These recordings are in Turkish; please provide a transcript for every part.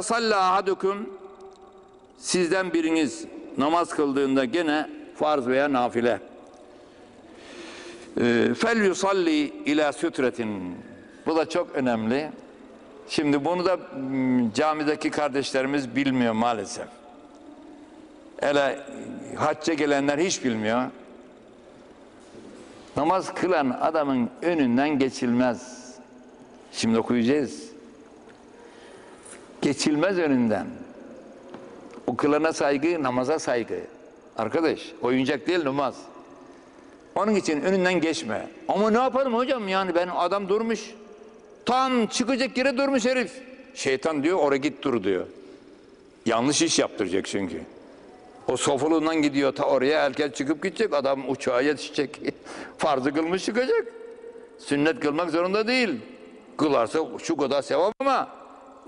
izâ sallâ ahadukum sizden biriniz namaz kıldığında gene farz veya nafile. Ee, fel yusalli ila sütretin. Bu da çok önemli. Şimdi bunu da mm, camideki kardeşlerimiz bilmiyor maalesef. Hele hacca gelenler hiç bilmiyor. Namaz kılan adamın önünden geçilmez. Şimdi okuyacağız geçilmez önünden o kılana saygı, namaza saygı. Arkadaş, oyuncak değil namaz. Onun için önünden geçme. Ama ne yapalım hocam yani ben adam durmuş. Tam çıkacak yere durmuş herif. Şeytan diyor oraya git dur diyor. Yanlış iş yaptıracak çünkü. O sofuluğundan gidiyor ta oraya herkes çıkıp gidecek. Adam uçağa yetişecek. Farzı kılmış çıkacak. Sünnet kılmak zorunda değil. Kılarsa şu kadar sevap ama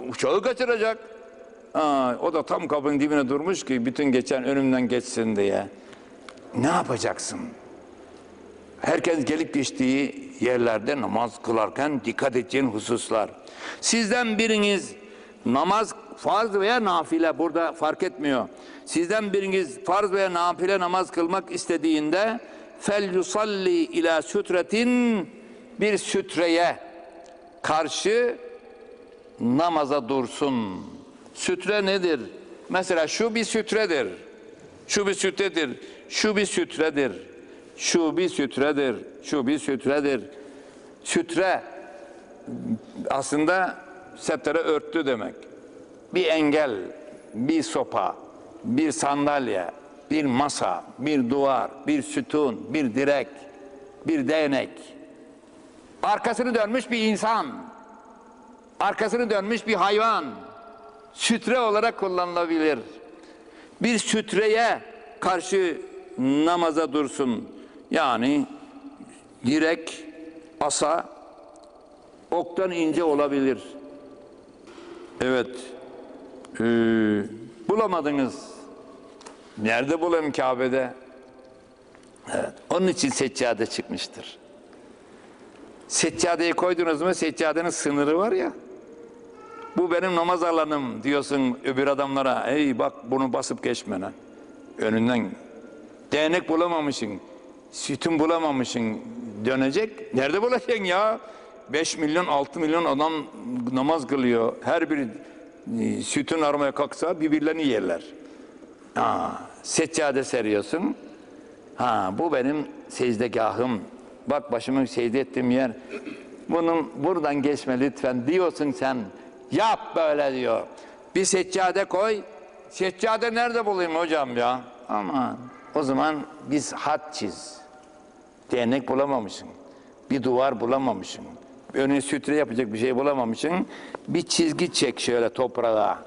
uçağı kaçıracak. Aa, o da tam kapının dibine durmuş ki bütün geçen önümden geçsin diye. Ne yapacaksın? Herkes gelip geçtiği yerlerde namaz kılarken dikkat edeceğin hususlar. Sizden biriniz namaz farz veya nafile burada fark etmiyor. Sizden biriniz farz veya nafile namaz kılmak istediğinde fel yusalli ila sütretin bir sütreye karşı namaza dursun. Sütre nedir? Mesela şu bir sütredir. Şu bir sütredir. Şu bir sütredir. Şu bir sütredir. Şu bir sütredir. Sütre aslında setere örttü demek. Bir engel, bir sopa, bir sandalye, bir masa, bir duvar, bir sütun, bir direk, bir değnek. Arkasını dönmüş bir insan. Arkasını dönmüş bir hayvan sütre olarak kullanılabilir. Bir sütreye karşı namaza dursun. Yani direk, asa, oktan ince olabilir. Evet. Ee, bulamadınız. Nerede bulayım Kabe'de? Evet. Onun için seccade çıkmıştır. Seccadeyi koydunuz mu seccadenin sınırı var ya. Bu benim namaz alanım diyorsun öbür adamlara. Ey bak bunu basıp geçme lan. Önünden değnek bulamamışsın. Sütun bulamamışsın. Dönecek. Nerede bulacaksın ya? 5 milyon 6 milyon adam namaz kılıyor. Her biri e, sütun aramaya kalksa birbirlerini yerler. Ha, seccade seriyorsun. Ha, bu benim secdegahım. Bak başımı secde ettiğim yer. Bunun buradan geçme lütfen diyorsun sen. Yap böyle diyor. Bir seccade koy. Seccade nerede bulayım hocam ya? Aman o zaman biz hat çiz. Değnek bulamamışsın. Bir duvar bulamamışsın. Önüne sütre yapacak bir şey bulamamışsın. Bir çizgi çek şöyle toprağa.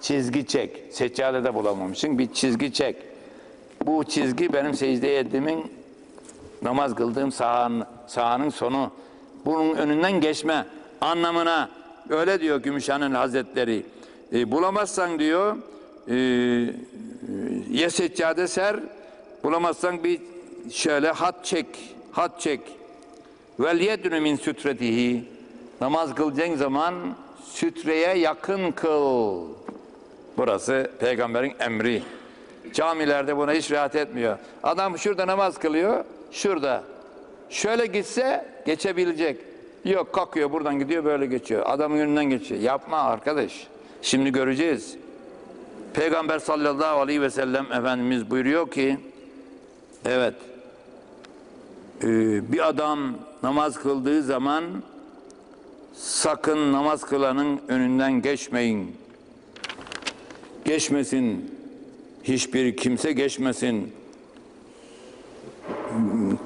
Çizgi çek. Seccade de bulamamışsın. Bir çizgi çek. Bu çizgi benim secde ettiğimin namaz kıldığım sahanın, sahanın sonu. Bunun önünden geçme anlamına öyle diyor Gümüşhane'nin Hazretleri. E, bulamazsan diyor e, ya seccade ser bulamazsan bir şöyle hat çek hat çek. Vel yednü min sütretihi namaz kılacağın zaman sütreye yakın kıl. Burası peygamberin emri. Camilerde buna hiç rahat etmiyor. Adam şurada namaz kılıyor şurada. Şöyle gitse geçebilecek Yok kalkıyor buradan gidiyor böyle geçiyor. Adamın önünden geçiyor. Yapma arkadaş. Şimdi göreceğiz. Peygamber sallallahu aleyhi ve sellem Efendimiz buyuruyor ki evet e, bir adam namaz kıldığı zaman sakın namaz kılanın önünden geçmeyin. Geçmesin. Hiçbir kimse geçmesin.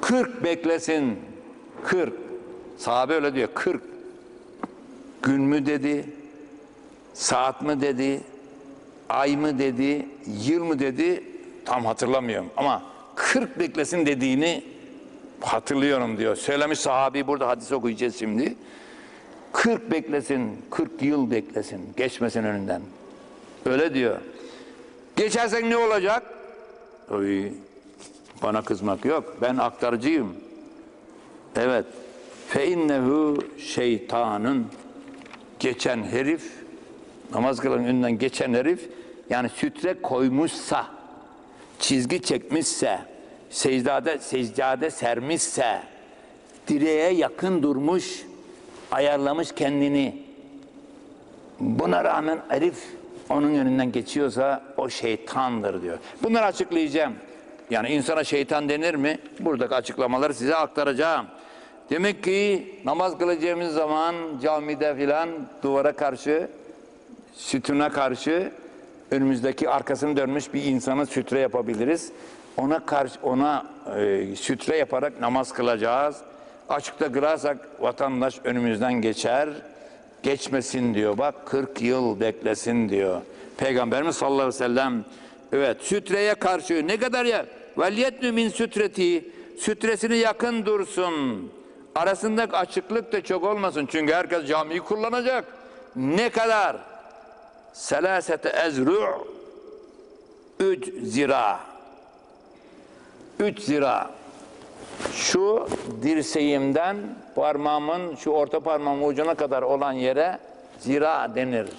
Kırk beklesin. Kırk. Sahabe öyle diyor. 40 gün mü dedi, saat mi dedi, ay mı dedi, yıl mı dedi tam hatırlamıyorum. Ama 40 beklesin dediğini hatırlıyorum diyor. Söylemiş sahabi burada hadis okuyacağız şimdi. 40 beklesin, 40 yıl beklesin, geçmesin önünden. Öyle diyor. Geçersen ne olacak? Oy, bana kızmak yok. Ben aktarıcıyım. Evet. Fe innehu şeytanın geçen herif namaz kılan önünden geçen herif yani sütre koymuşsa, çizgi çekmişse, secdade, secdade sermişse, direğe yakın durmuş, ayarlamış kendini. Buna rağmen herif onun önünden geçiyorsa o şeytandır diyor. Bunları açıklayacağım. Yani insana şeytan denir mi? Buradaki açıklamaları size aktaracağım. Demek ki namaz kılacağımız zaman camide filan duvara karşı, sütuna karşı önümüzdeki arkasını dönmüş bir insana sütre yapabiliriz. Ona karşı ona e, sütre yaparak namaz kılacağız. Açıkta kılarsak vatandaş önümüzden geçer. Geçmesin diyor. Bak 40 yıl beklesin diyor. Peygamberimiz sallallahu aleyhi ve sellem evet sütreye karşı ne kadar ya veliyetnü min sütreti sütresini yakın dursun. Arasındaki açıklık da çok olmasın. Çünkü herkes camiyi kullanacak. Ne kadar? Selasete ezru' üç zira. Üç zira. Şu dirseğimden parmağımın şu orta parmağımın ucuna kadar olan yere zira denir.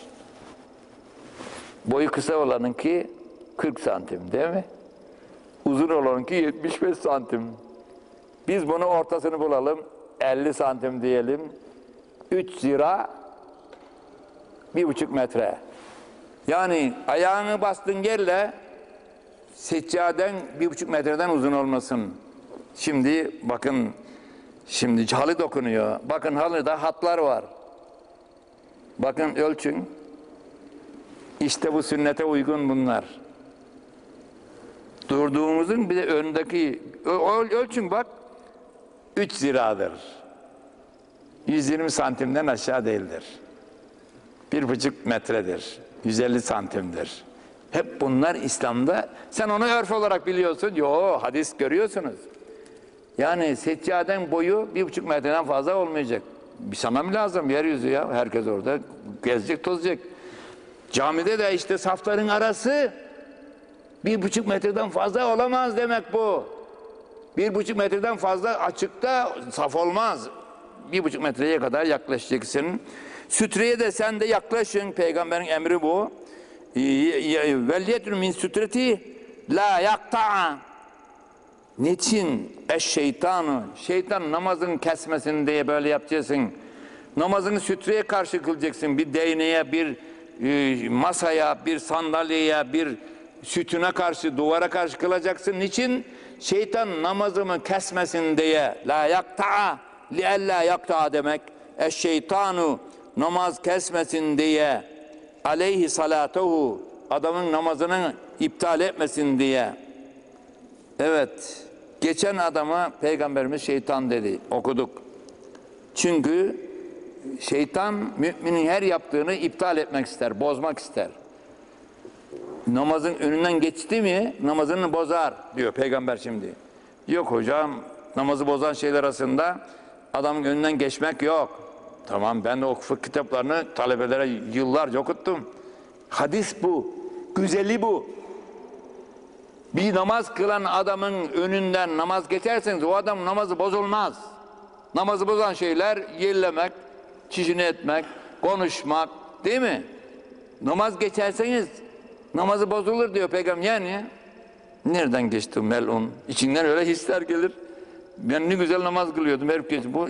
Boyu kısa olanınki 40 santim değil mi? Uzun olanınki 75 santim. Biz bunu ortasını bulalım. 50 santim diyelim. 3 zira bir buçuk metre. Yani ayağını bastığın yerle seccaden bir buçuk metreden uzun olmasın. Şimdi bakın şimdi halı dokunuyor. Bakın halıda hatlar var. Bakın ölçün. İşte bu sünnete uygun bunlar. Durduğumuzun bir de öndeki ölçün bak 3 ziradır. 120 santimden aşağı değildir. Bir buçuk metredir. 150 santimdir. Hep bunlar İslam'da. Sen onu örf olarak biliyorsun. Yo hadis görüyorsunuz. Yani seccaden boyu bir buçuk metreden fazla olmayacak. Bir sana mı lazım yeryüzü ya? Herkes orada gezecek tozacak. Camide de işte safların arası bir buçuk metreden fazla olamaz demek bu. Bir buçuk metreden fazla açıkta saf olmaz. Bir buçuk metreye kadar yaklaşacaksın. Sütreye de sen de yaklaşın. Peygamberin emri bu. Velliyetun min sütreti la yakta'a. Niçin? Eş şeytanı. Şeytan namazın kesmesin diye böyle yapacaksın. Namazını sütreye karşı kılacaksın. Bir değneğe, bir e, masaya, bir sandalyeye, bir sütuna karşı, duvara karşı kılacaksın. Niçin? Şeytan namazımı kesmesin diye. La yakta'a. Li ella yakta'a demek. Eş şeytanu namaz kesmesin diye. Aleyhi salatuhu. Adamın namazını iptal etmesin diye. Evet. Geçen adama peygamberimiz şeytan dedi. Okuduk. Çünkü şeytan müminin her yaptığını iptal etmek ister, bozmak ister. Namazın önünden geçti mi namazını bozar diyor peygamber şimdi. Yok hocam namazı bozan şeyler arasında adamın önünden geçmek yok. Tamam ben de o fıkıh kitaplarını talebelere yıllarca okuttum. Hadis bu. Güzeli bu. Bir namaz kılan adamın önünden namaz geçerseniz o adam namazı bozulmaz. Namazı bozan şeyler yerlemek, çişini etmek, konuşmak değil mi? Namaz geçerseniz namazı bozulur diyor peygamber. Yani nereden geçti melun? İçinden öyle hisler gelir. Ben ne güzel namaz kılıyordum her gece. Bu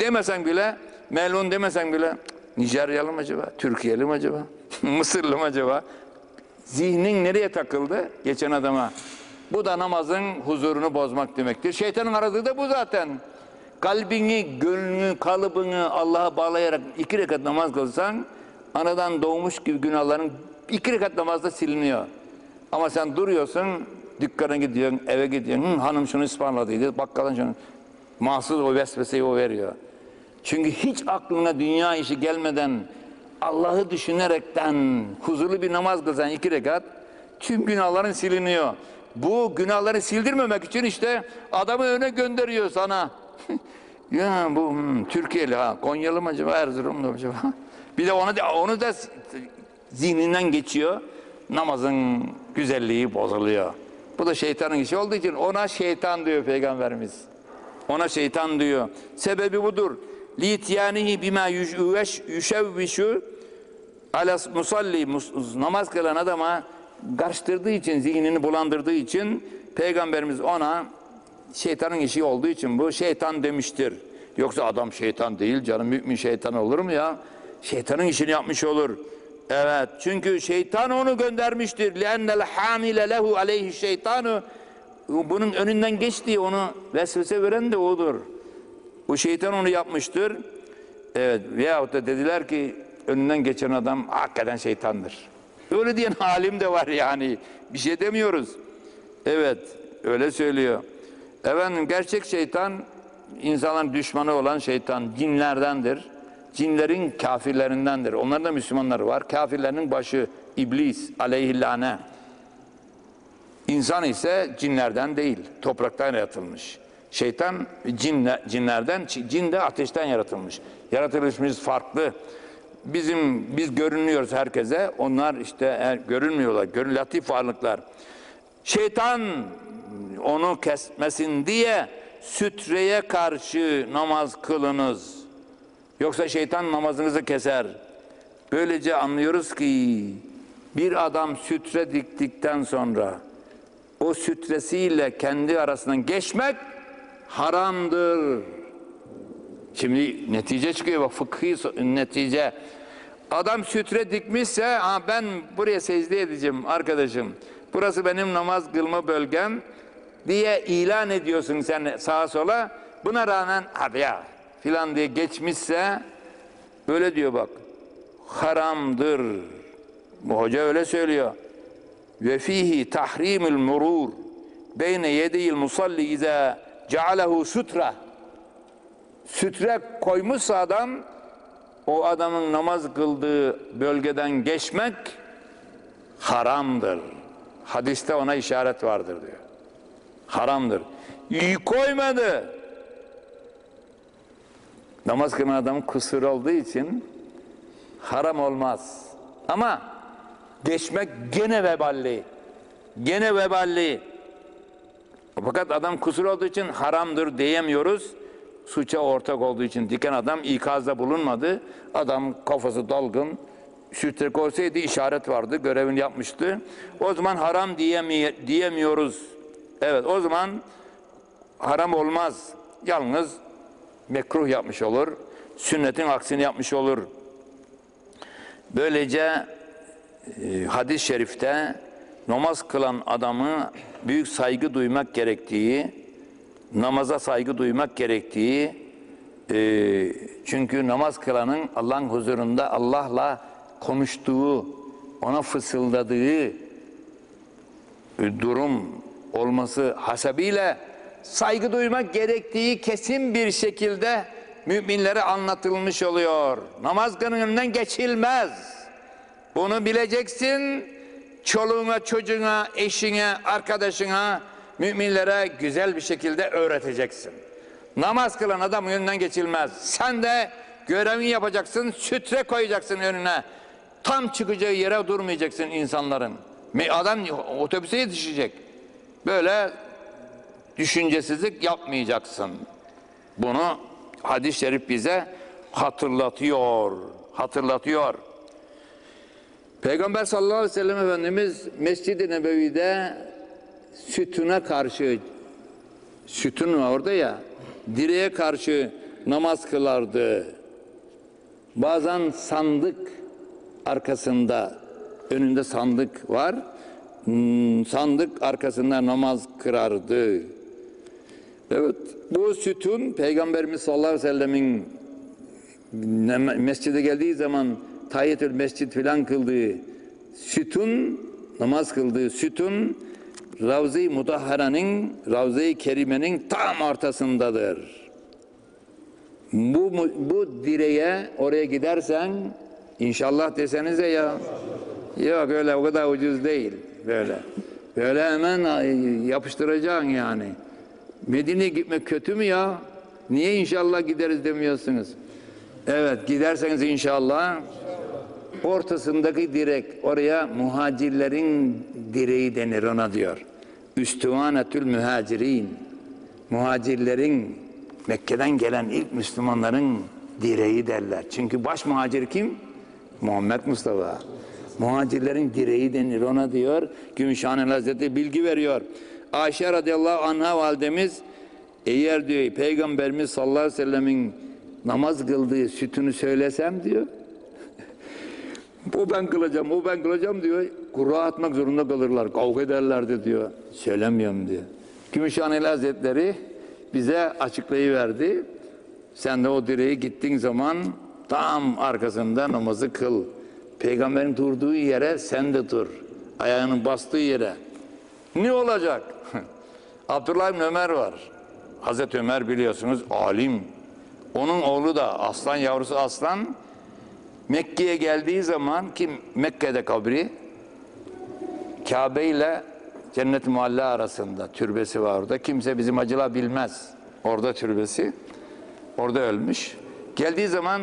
demesen bile melun demesen bile Nijeryalı mı acaba? Türkiye'li mi acaba? Mısırlı mı acaba? Zihnin nereye takıldı? Geçen adama. Bu da namazın huzurunu bozmak demektir. Şeytanın aradığı da bu zaten. Kalbini, gönlünü, kalıbını Allah'a bağlayarak iki rekat namaz kılsan anadan doğmuş gibi günahların iki rekat namazda siliniyor. Ama sen duruyorsun, dükkana gidiyorsun, eve gidiyorsun. Hı, hanım şunu ısmarladıydı, bakkalın şunu. Mahsus o vesveseyi o veriyor. Çünkü hiç aklına dünya işi gelmeden Allah'ı düşünerekten huzurlu bir namaz kılsan iki rekat tüm günahların siliniyor. Bu günahları sildirmemek için işte adamı öne gönderiyor sana. ya bu hmm, Türkiye'li ha Konyalı mı acaba Erzurumlu mu acaba? Bir de onu da, onu da zihninden geçiyor. Namazın güzelliği bozuluyor. Bu da şeytanın işi olduğu için ona şeytan diyor peygamberimiz. Ona şeytan diyor. Sebebi budur. Lityanihi bima yüşevvişu Alas musalli mus- namaz kılan adama karıştırdığı için, zihnini bulandırdığı için peygamberimiz ona şeytanın işi olduğu için bu şeytan demiştir. Yoksa adam şeytan değil canım mümin şeytan olur mu ya? Şeytanın işini yapmış olur. Evet çünkü şeytan onu göndermiştir. لَاَنَّ الْحَامِلَ لَهُ عَلَيْهِ şeytanu Bunun önünden geçtiği onu vesvese veren de odur. Bu şeytan onu yapmıştır. Evet veyahut da dediler ki önünden geçen adam hakikaten şeytandır. Öyle diyen halim de var yani. Bir şey demiyoruz. Evet öyle söylüyor. Efendim gerçek şeytan insanların düşmanı olan şeytan cinlerdendir. Cinlerin kafirlerindendir. Onların da Müslümanları var. Kafirlerin başı iblis aleyhillâne. İnsan ise cinlerden değil, topraktan yaratılmış. Şeytan cinle, cinlerden, cin de ateşten yaratılmış. Yaratılışımız farklı. Bizim biz görünüyoruz herkese. Onlar işte er- görünmüyorlar. Görün latif varlıklar. Şeytan onu kesmesin diye sütreye karşı namaz kılınız. Yoksa şeytan namazınızı keser. Böylece anlıyoruz ki bir adam sütre diktikten sonra o sütresiyle kendi arasından geçmek haramdır. Şimdi netice çıkıyor bak fıkhi netice. Adam sütre dikmişse ha ben buraya secde edeceğim arkadaşım. Burası benim namaz kılma bölgem diye ilan ediyorsun sen sağa sola. Buna rağmen hadi ya filan diye geçmişse böyle diyor bak haramdır. Bu hoca öyle söylüyor. Ve fihi tahrimul murur beyne yedeyil musalli iza cealehu sutra sütre koymuşsa adam o adamın namaz kıldığı bölgeden geçmek haramdır. Hadiste ona işaret vardır diyor. Haramdır. İyi koymadı. Namaz kılan adamın kusur olduğu için haram olmaz. Ama geçmek gene veballi. Gene veballi. Fakat adam kusur olduğu için haramdır diyemiyoruz. Suça ortak olduğu için diken adam ikazda bulunmadı. Adam kafası dalgın. Sütre koysaydı işaret vardı. Görevini yapmıştı. O zaman haram diyemi- diyemiyoruz. Evet o zaman haram olmaz. Yalnız mekruh yapmış olur. Sünnetin aksini yapmış olur. Böylece e, hadis-i şerifte namaz kılan adamı büyük saygı duymak gerektiği, namaza saygı duymak gerektiği, e, çünkü namaz kılanın Allah'ın huzurunda Allah'la konuştuğu, ona fısıldadığı e, durum olması hasebiyle saygı duymak gerektiği kesin bir şekilde müminlere anlatılmış oluyor. Namaz kılın önünden geçilmez. Bunu bileceksin. Çoluğuna, çocuğuna, eşine, arkadaşına, müminlere güzel bir şekilde öğreteceksin. Namaz kılan adam önünden geçilmez. Sen de görevini yapacaksın, sütre koyacaksın önüne. Tam çıkacağı yere durmayacaksın insanların. Adam otobüse yetişecek. Böyle düşüncesizlik yapmayacaksın. Bunu hadis-i şerif bize hatırlatıyor. Hatırlatıyor. Peygamber sallallahu aleyhi ve sellem Efendimiz Mescid-i Nebevi'de sütuna karşı sütun var orada ya direğe karşı namaz kılardı. Bazen sandık arkasında önünde sandık var. Hmm, sandık arkasında namaz kırardı. Evet bu sütun Peygamberimiz sallallahu aleyhi ve sellemin mescide geldiği zaman tahiyyetül mescid filan kıldığı sütun namaz kıldığı sütun Ravza-i Mudahhara'nın Ravza-i Kerime'nin tam ortasındadır. Bu, bu direğe oraya gidersen inşallah desenize ya. Yok öyle o kadar ucuz değil böyle. Böyle hemen yapıştıracaksın yani. Medine'ye gitmek kötü mü ya? Niye inşallah gideriz demiyorsunuz? Evet giderseniz inşallah ortasındaki direk oraya muhacirlerin direği denir ona diyor. Üstüvanetül mühacirin. Muhacirlerin Mekke'den gelen ilk Müslümanların direği derler. Çünkü baş muhacir kim? Muhammed Mustafa. Muhacirlerin direği denir ona diyor. Gümüşhane Hazreti bilgi veriyor. Ayşe radıyallahu anha validemiz eğer diyor Peygamberimiz sallallahu aleyhi ve sellemin namaz kıldığı sütünü söylesem diyor. o ben kılacağım, o ben kılacağım diyor. Kura atmak zorunda kalırlar, kavga ederlerdi diyor. Söylemiyorum diyor. Gümüşhaneli Hazretleri bize açıklayıverdi. Sen de o direği gittiğin zaman tam arkasında namazı kıl. Peygamberin durduğu yere sen de dur. Ayağının bastığı yere. Ne olacak? Abdullah bin Ömer var. Hazreti Ömer biliyorsunuz alim. Onun oğlu da aslan yavrusu aslan. Mekke'ye geldiği zaman ki Mekke'de kabri Kabe ile Cennet-i Mualla arasında türbesi var orada. Kimse bizim acıla bilmez. Orada türbesi. Orada ölmüş. Geldiği zaman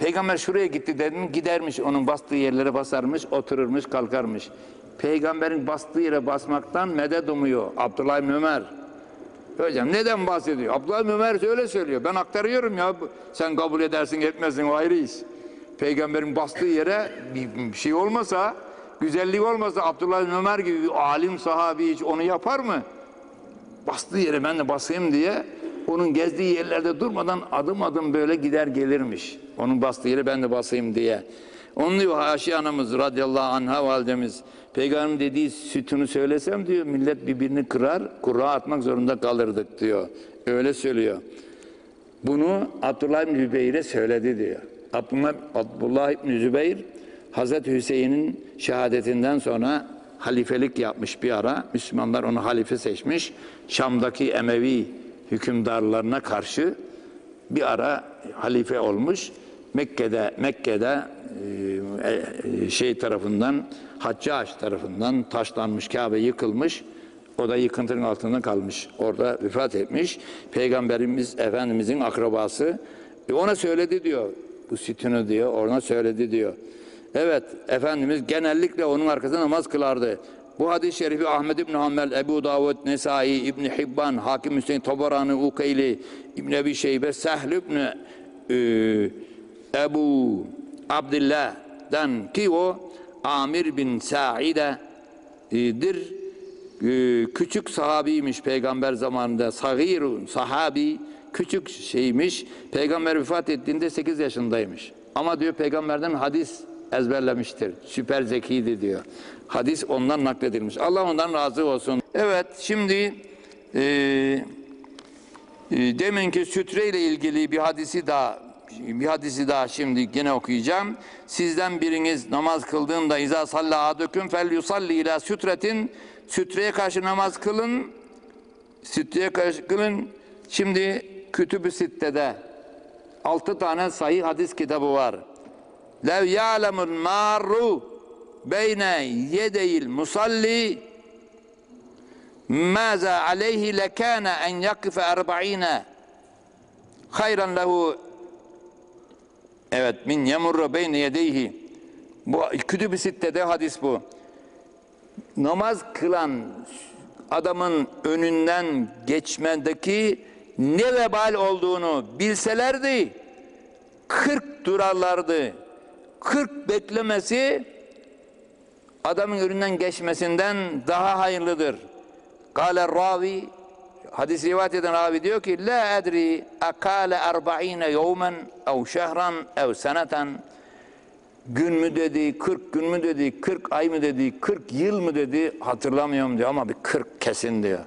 peygamber şuraya gitti dedim gidermiş onun bastığı yerlere basarmış otururmuş kalkarmış. Peygamberin bastığı yere basmaktan medet umuyor Abdullah bin Ömer. Hocam neden bahsediyor? Abdullah bin Ömer öyle söylüyor. Ben aktarıyorum ya. Sen kabul edersin etmezsin o ayrı iş. Peygamberin bastığı yere bir şey olmasa, güzellik olmasa Abdullah bin Ömer gibi bir alim sahabi hiç onu yapar mı? bastığı yere ben de basayım diye onun gezdiği yerlerde durmadan adım adım böyle gider gelirmiş. Onun bastığı yere ben de basayım diye. Onun diyor Haşi anamız radıyallahu anha validemiz peygamberin dediği sütünü söylesem diyor millet birbirini kırar kura atmak zorunda kalırdık diyor. Öyle söylüyor. Bunu Abdullah İbni Zübeyir'e söyledi diyor. Abdullah, Abdullah İbni Zübeyir Hazreti Hüseyin'in şehadetinden sonra halifelik yapmış bir ara. Müslümanlar onu halife seçmiş. Şam'daki Emevi hükümdarlarına karşı bir ara halife olmuş. Mekke'de Mekke'de e, e, şey tarafından Haccaç tarafından taşlanmış Kabe yıkılmış. O da yıkıntının altında kalmış. Orada vefat etmiş. Peygamberimiz Efendimizin akrabası. E ona söyledi diyor. Bu sütünü diyor. Ona söyledi diyor. Evet Efendimiz genellikle onun arkasında namaz kılardı. Bu hadis-i şerifi Ahmed İbni Hanbel, Ebu Davud, Nesai, İbni Hibban, Hakim Hüseyin Tabarani, Ukeyli, İbni Ebi Şeybe, Sehl İbni e, Ebu Abdillah'dan ki o Amir bin Sa'ide'dir. E, küçük sahabiymiş peygamber zamanında. Sagirun, sahabi, küçük şeymiş. Peygamber vefat ettiğinde 8 yaşındaymış. Ama diyor peygamberden hadis ezberlemiştir. Süper zekiydi diyor. Hadis ondan nakledilmiş. Allah ondan razı olsun. Evet şimdi e, e, deminki sütre ile ilgili bir hadisi daha bir hadisi daha şimdi yine okuyacağım. Sizden biriniz namaz kıldığında iza salla adüküm fel yusalli ila sütretin sütreye karşı namaz kılın. Sütreye karşı kılın. Şimdi Kütüb-ü Sitte'de altı tane sahih hadis kitabı var. Lev ya'lemul marru beyne yedeyil musalli. Maza aleyhi lekâne en yakife erba'ine hayran lehu. Evet min yemurru beyne yedeyhi. Bu kütüb-i sittede hadis bu. Namaz kılan adamın önünden geçmedeki ne vebal olduğunu bilselerdi 40 durarlardı 40 beklemesi adamın önünden geçmesinden daha hayırlıdır. Kale ravi hadis rivayet eden ravi diyor ki la edri akale arba'ine yevmen ev şehran ev seneten gün mü dedi, 40 gün mü dedi, 40 ay mı dedi, 40 yıl mı dedi hatırlamıyorum diyor ama bir 40 kesin diyor.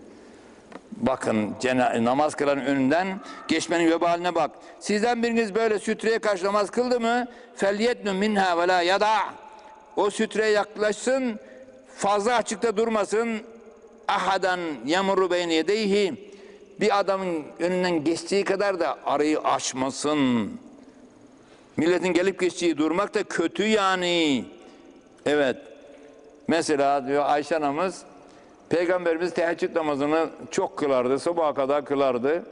Bakın namaz kılan önünden geçmenin vebaline bak. Sizden biriniz böyle sütreye karşı namaz kıldı mı? Felyetnu minha ve la yada. O sütreye yaklaşsın, fazla açıkta durmasın. Ahadan yamuru beyne yedeyhi. Bir adamın önünden geçtiği kadar da arayı açmasın. Milletin gelip geçtiği durmak da kötü yani. Evet. Mesela diyor Ayşe anamız Peygamberimiz teheccüd namazını çok kılardı. Sabaha kadar kılardı.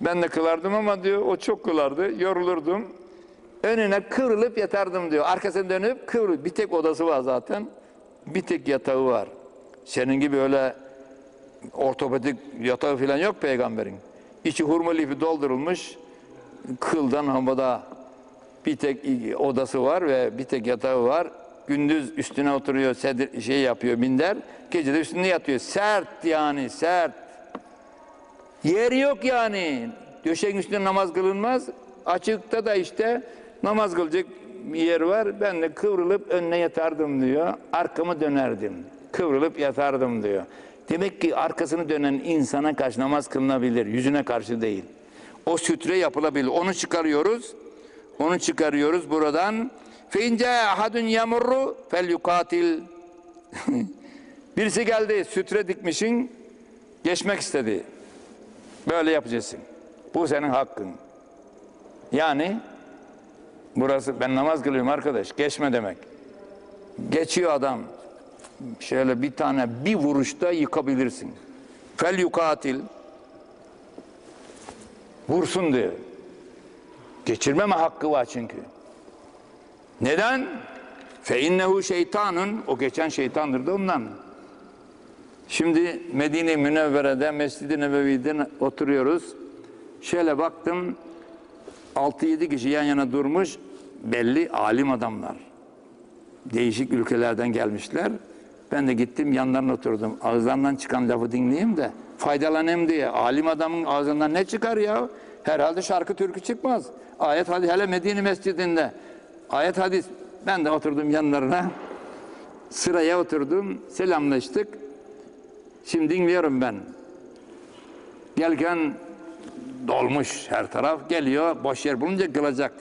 Ben de kılardım ama diyor o çok kılardı. Yorulurdum. Önüne kıvrılıp yatardım diyor. Arkasına dönüp kıvrılıp. Bir tek odası var zaten. Bir tek yatağı var. Senin gibi öyle ortopedik yatağı falan yok peygamberin. İçi hurma lifi doldurulmuş. Kıldan havada Bir tek odası var ve bir tek yatağı var. Gündüz üstüne oturuyor, sedir, şey yapıyor, minder. Gece de üstünde yatıyor. Sert yani, sert. Yer yok yani. Döşeğin üstünde namaz kılınmaz. Açıkta da işte namaz kılacak bir yer var. Ben de kıvrılıp önüne yatardım diyor. Arkamı dönerdim. Kıvrılıp yatardım diyor. Demek ki arkasını dönen insana karşı namaz kılınabilir. Yüzüne karşı değil. O sütre yapılabilir. Onu çıkarıyoruz. Onu çıkarıyoruz buradan. Feince ahadun yamurru fel yukatil. Birisi geldi sütre dikmişin geçmek istedi. Böyle yapacaksın. Bu senin hakkın. Yani burası ben namaz kılıyorum arkadaş. Geçme demek. Geçiyor adam. Şöyle bir tane bir vuruşta yıkabilirsin. Fel yukatil. Vursun diyor. Geçirmeme hakkı var çünkü. Neden? Fe innehu şeytanın o geçen şeytandır da ondan. Şimdi Medine Münevvere'de Mescid-i Nebevi'de oturuyoruz. Şöyle baktım 6-7 kişi yan yana durmuş belli alim adamlar. Değişik ülkelerden gelmişler. Ben de gittim yanlarına oturdum. Ağızlarından çıkan lafı dinleyeyim de faydalanayım diye. Alim adamın ağzından ne çıkar ya? Herhalde şarkı türkü çıkmaz. Ayet hadis hele Medine Mescidinde. Ayet hadis. Ben de oturdum yanlarına. Sıraya oturdum. Selamlaştık. Şimdi dinliyorum ben. Gelken dolmuş her taraf. Geliyor boş yer bulunca kılacak.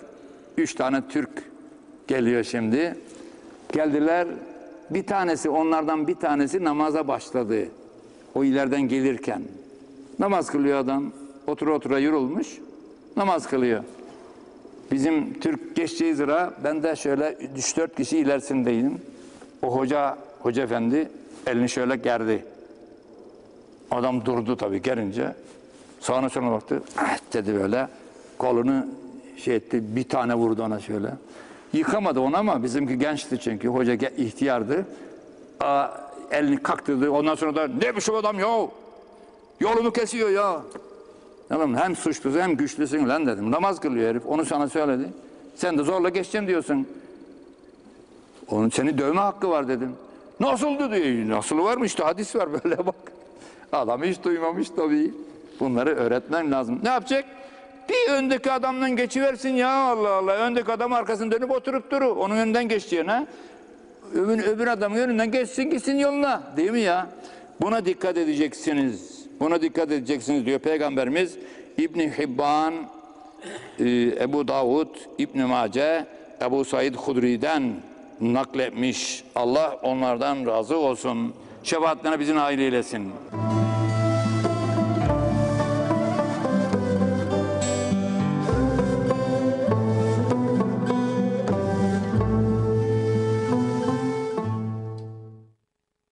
Üç tane Türk geliyor şimdi. Geldiler. Bir tanesi onlardan bir tanesi namaza başladı. O ileriden gelirken. Namaz kılıyor adam. Otura otura yorulmuş. Namaz kılıyor. Bizim Türk geçeceği sıra ben de şöyle 3-4 kişi ilerisindeydim. O hoca, hoca efendi elini şöyle gerdi. Adam durdu tabii gelince. Sağına sonra baktı. Ah dedi böyle. Kolunu şey etti. Bir tane vurdu ona şöyle. Yıkamadı onu ama bizimki gençti çünkü. Hoca ihtiyardı. Aa, elini kaktırdı. Ondan sonra da ne biçim adam ya? Yolumu kesiyor ya. Tamam hem suçlusun hem güçlüsün lan dedim. Namaz kılıyor herif. Onu sana söyledi. Sen de zorla geçeceğim diyorsun. Onun seni dövme hakkı var dedim. Nasıldı diyor. Nasıl var mı işte hadis var böyle bak. Adam hiç duymamış tabii. Bunları öğretmen lazım. Ne yapacak? Bir öndeki adamdan geçiversin ya Allah Allah. Öndeki adam arkasını dönüp oturup duru. Onun önünden geçeceğine. Öbür, öbür adamın önünden geçsin gitsin yoluna. Değil mi ya? Buna dikkat edeceksiniz. Buna dikkat edeceksiniz diyor Peygamberimiz. İbni Hibban, e, Ebu Davud, İbn Mace, Ebu Said Hudri'den nakletmiş. Allah onlardan razı olsun. Şefaatlerine bizim aile eylesin.